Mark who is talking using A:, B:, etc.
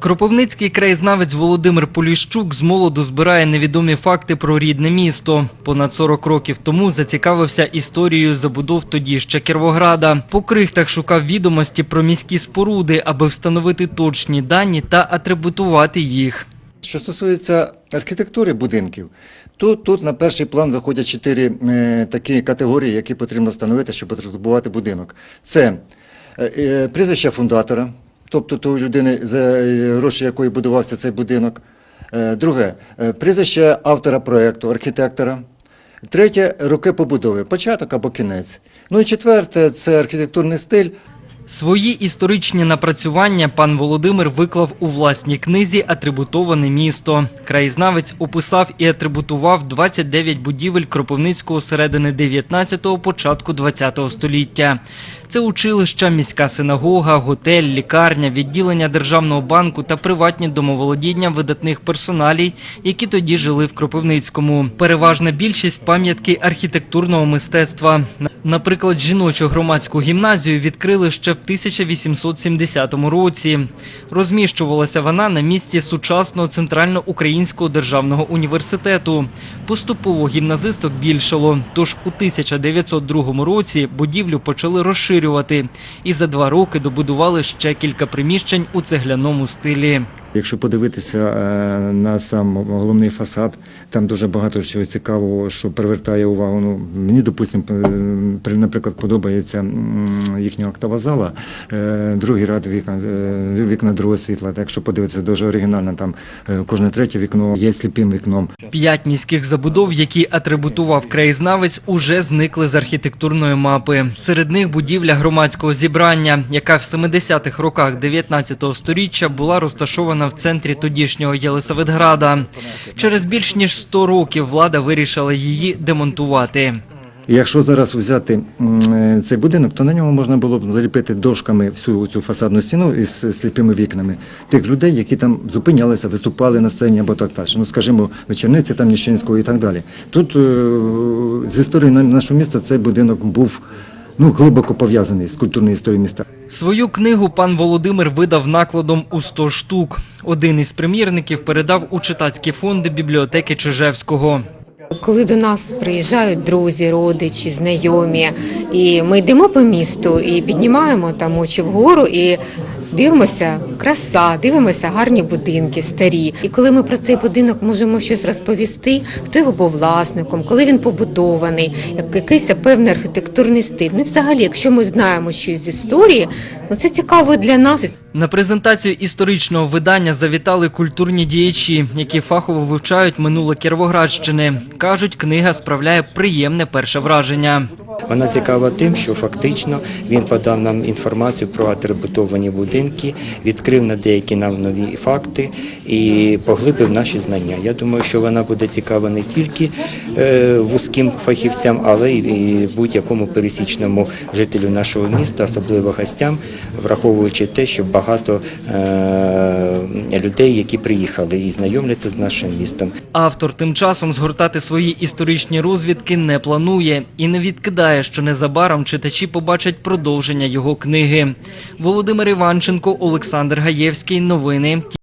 A: Кропивницький краєзнавець Володимир Поліщук з молоду збирає невідомі факти про рідне місто. Понад 40 років тому зацікавився історією забудов тоді ще Кіровограда. По крихтах шукав відомості про міські споруди, аби встановити точні дані та атрибутувати їх.
B: Що стосується архітектури будинків, то тут на перший план виходять чотири е, такі категорії, які потрібно встановити, щоб атрибувати будинок. Це е, е, прізвище фундатора, тобто тої людини, за е, гроші якої будувався цей будинок. Е, друге е, прізвище автора проєкту, архітектора. Третє роки побудови, початок або кінець. Ну і четверте це архітектурний стиль.
A: Свої історичні напрацювання пан Володимир виклав у власній книзі Атрибутоване місто. Краєзнавець описав і атрибутував 29 будівель Кропивницького середини 19-го, початку 20-го століття. Це училища, міська синагога, готель, лікарня, відділення державного банку та приватні домоволодіння видатних персоналій, які тоді жили в Кропивницькому. Переважна більшість пам'ятки архітектурного мистецтва. Наприклад, жіночу громадську гімназію відкрили ще в 1870 році. Розміщувалася вона на місці сучасного центральноукраїнського державного університету. Поступово гімназисток більшало, тож у 1902 році будівлю почали розширювати і за два роки добудували ще кілька приміщень у цегляному стилі.
B: Якщо подивитися е, на сам головний фасад, там дуже багато чого цікавого, що привертає увагу. Ну, мені, допустимо, наприклад, подобається їхня октава зала, е, другий ряд вікна, е, вікна другого світла. Так, Якщо подивитися, дуже оригінально, там е, кожне третє вікно є сліпим вікном.
A: П'ять міських забудов, які атрибутував краєзнавець, уже зникли з архітектурної мапи. Серед них будівля громадського зібрання, яка в 70-х роках 19-го сторіччя була розташована в центрі тодішнього Єлисаветграда. Через більш ніж 100 років влада вирішила її демонтувати.
B: Якщо зараз взяти цей будинок, то на ньому можна було б заліпити дошками всю цю фасадну стіну із сліпими вікнами тих людей, які там зупинялися, виступали на сцені або так далі. Ну, скажімо, вечорниці там Ніщинського і так далі. Тут е, з історії на- нашого міста цей будинок був ну, глибоко пов'язаний з культурною історією міста.
A: Свою книгу пан Володимир видав накладом у 100 штук. Один із примірників передав у читацькі фонди бібліотеки Чижевського.
C: Коли до нас приїжджають друзі, родичі, знайомі, і ми йдемо по місту і піднімаємо там очі вгору і дивимося краса, дивимося гарні будинки, старі. І коли ми про цей будинок можемо щось розповісти, хто його був власником, коли він побудований, як якийсь певний архітектурний стиль. Ну, взагалі, якщо ми знаємо щось з історії, ну це цікаво для нас.
A: На презентацію історичного видання завітали культурні діячі, які фахово вивчають минуле Кіровоградщини. Кажуть, книга справляє приємне перше враження.
D: Вона цікава тим, що фактично він подав нам інформацію про атрибутовані будинки, відкрив на деякі нам нові факти і поглибив наші знання. Я думаю, що вона буде цікава не тільки е, вузьким фахівцям, але й будь-якому пересічному жителю нашого міста, особливо гостям, враховуючи те, що багато е, людей, які приїхали і знайомляться з нашим містом.
A: Автор тим часом згортати свої історичні розвідки не планує і не відкидає, що незабаром читачі побачать продовження його книги. Володимир Іванченко, Олександр Гаєвський. Новини